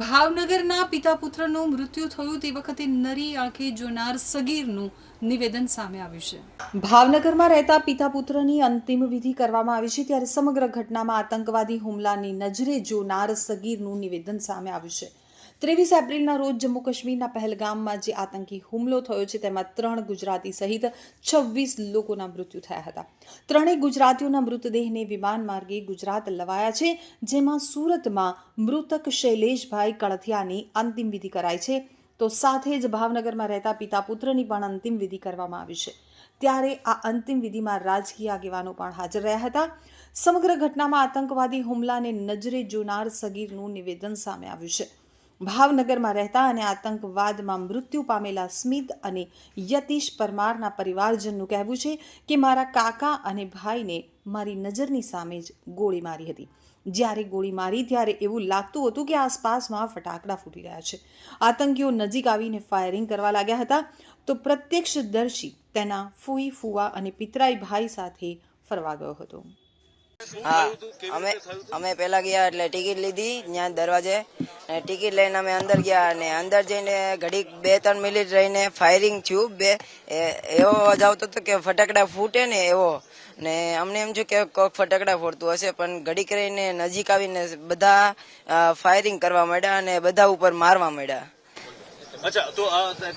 ભાવનગરના પિતા પુત્રનું મૃત્યુ થયું તે વખતે નરી આંખે જોનાર સગીરનું નિવેદન સામે આવ્યું છે. ભાવનગરમાં રહેતા પિતા પુત્રની અંતિમ વિધિ કરવામાં આવી છે ત્યારે સમગ્ર ઘટનામાં આતંકવાદી હુમલાની નજરે જોનાર સગીરનું નિવેદન સામે આવ્યું છે. ત્રેવીસ એપ્રિલના રોજ જમ્મુ કાશ્મીરના પહેલગામમાં જે આતંકી હુમલો થયો છે, તેમાં ત્રણ ગુજરાતી સહિત છવ્વીસ લોકોના મૃત્યુ થયા હતા. ત્રણેય ગુજરાતીઓના મૃતદેહને વિમાન માર્ગે ગુજરાત લવાયા છે, જેમાં સુરતમાં મૃતક શૈલેષભાઈ કળથિયાની અંતિમ વિધિ કરાઈ છે. તો સાથે જ ભાવનગરમાં રહેતા પિતા પુત્રની પણ અંતિમ વિધિ કરવામાં આવી છે. ત્યારે આ અંતિમ વિધિમાં રાજકીય આગેવાનો પણ હાજર રહ્યા હતા. સમગ્ર ઘટનામાં આતંકવાદી હુમલાને નજરે જોનાર સગીરનું નિવેદન સામે આવ્યું છે. ભાવનગરમાં રહેતા અને આતંકવાદમાં મૃત્યુ પામેલા સ્મિત અને યતીશ પરમારના પરિવારજનનું કહેવું છે કે મારા કાકા અને ભાઈને મારી નજરની સામે જ ગોળી મારી હતી. જ્યારે ગોળી મારી ત્યારે એવું લાગતું હતું કે આસપાસમાં ફટાકડા ફૂટી રહ્યા છે. આતંકીઓ નજીક આવીને ફાયરિંગ કરવા લાગ્યા હતા તો પ્રત્યક્ષદર્શી તેના ફૂઈ ફૂવા અને પિતરાઈ ભાઈ સાથે ફરવા ગયો હતો. હા, અમે અમે પેલા ગયા એટલે ટિકિટ લીધી, ત્યાં દરવાજે. અને ટિકિટ લઈને અમે અંદર ગયા અને અંદર જઈને ઘડીક બે ત્રણ મિનિટ રહીને ફાયરિંગ થયું બે એવો અવાજ આવતો હતો કે ફટાકડા ફૂટે ને એવો. ને અમને એમ થયું કે કોઈક ફટાકડા ફોડતું હશે, પણ ઘડીક રહીને નજીક આવીને બધા ફાયરિંગ કરવા માંડ્યા અને બધા ઉપર મારવા માંડ્યા. અચ્છા તો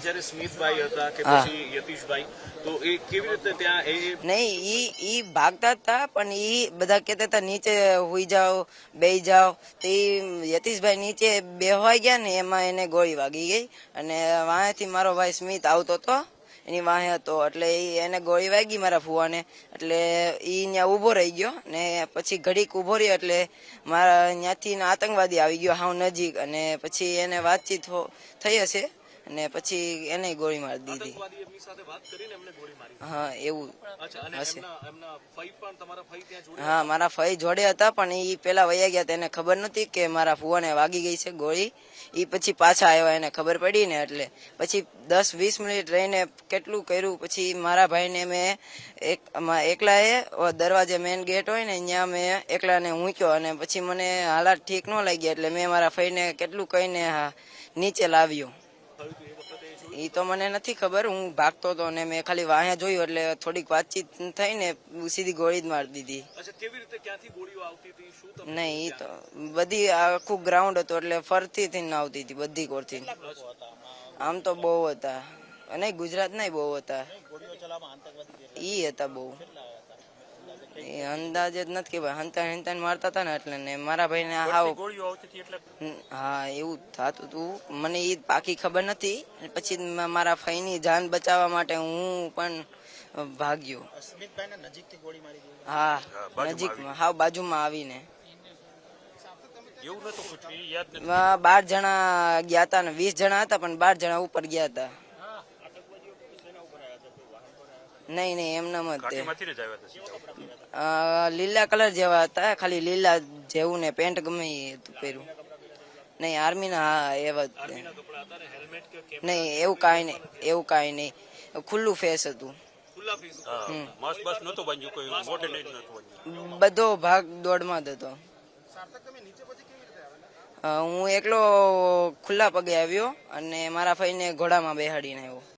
જ્યારે સ્મિતભાઈ હતા કે પછી યતીશભાઈ તો એ કેવી રીતે ત્યાં એ એ- નહીં ઈ ઈ ભાગતા હતા પણ ઈ બધા કહેતા હતા નીચે હુઈ જાઓ બેહી જાઓ. તો ઈ યતીશભાઈ નીચે બેહવાઈ ગયા ને એમાં એને ગોળી વાગી ગઈ. અને વાંહેથી મારો ભાઈ સ્મિત આવતો હતો. એની વાહે હતો. એટલે એને ગોળી વાગી મારા ફુવાને એટલે ઈ ત્યાં ઊભો રહી ગયો ને પછી ઘડીક ઊભો રહ્યો એટલે મારા ત્યાંથી આતંકવાદી આવી ગયો હાવ નજીક. અને પછી એને વાતચીત થઈ હશે. અને પછી એને ગોળી મારી દીધી. હા એવું. હશે. હા મારા ફઈ જોડે હતા પણ ઈ પેલા વયા ગયા તેને ખબર નતી કે મારા ફુવાને વાગી ગઈ છે ગોળી. ઈ પછી પાછા આવ્યા એને ખબર પડી ને એટલે. પછી દસ વીસ મિનિટ રહીને કેટલું કર્યું પછી મારા ભાઈને મેં એક એકલાએ દરવાજે મેન ગેટ હોય ને ત્યાં મેં એકલાને ઊંચ્યો અને પછી મને હાલાત ઠીક ન લાગી એટલે મેં મારા ફઈને કેટલું કહીને નીચે લાવ્યો. ઈ તો મને નથી ખબર હું ભાગતો હતો અને મેં ખાલી વાહ્યા જોયું એટલે થોડીક વાતચીત થઈ ને સીધી ગોળી જ મારી દીધી. નહીં એ તો બધી આખું ગ્રાઉન્ડ હતું એટલે ફરતી થી આવતી હતી બધી કોરથી. આમ? તો બહુ હતા. અને ગુજરાત ના બહુ હતા. ઈ હતા બહુ. એ અંદાજ જ નથી કે ભાઈ હંતા હંતા મારતા હતા ને એટલે ને મારા ભાઈ ને હાવ હા એવું થતું હતું મને એ પાકી ખબર નથી. પછી મારા ફઈની જાન બચાવવા માટે હું પણ ભાગ્યો. હા નજીકમાં હાવ બાજુમાં આવીને. બાર જણા ગયા હતા ને વીસ જણા હતા પણ બાર જણા ઉપર ગયા હતા નહીં નહીં એમનામ જ તે. લીલા કલર જેવા હતા ખાલી લીલા જેવું ને પેન્ટ ગમે એ હતું પહેર્યું. નહીં આર્મી ના હા એવા જ તે. નહીં એવું કાંઈ નહીં એવું કાંઈ નહીં. ખુલ્લું ફેસ હતું. બધો ભાગ દોડમાં જ હતો. હું એકલો ખુલ્લા પગે આવ્યો અને મારા ભાઈને ઘોડામાં બેહાડીને આવ્યો.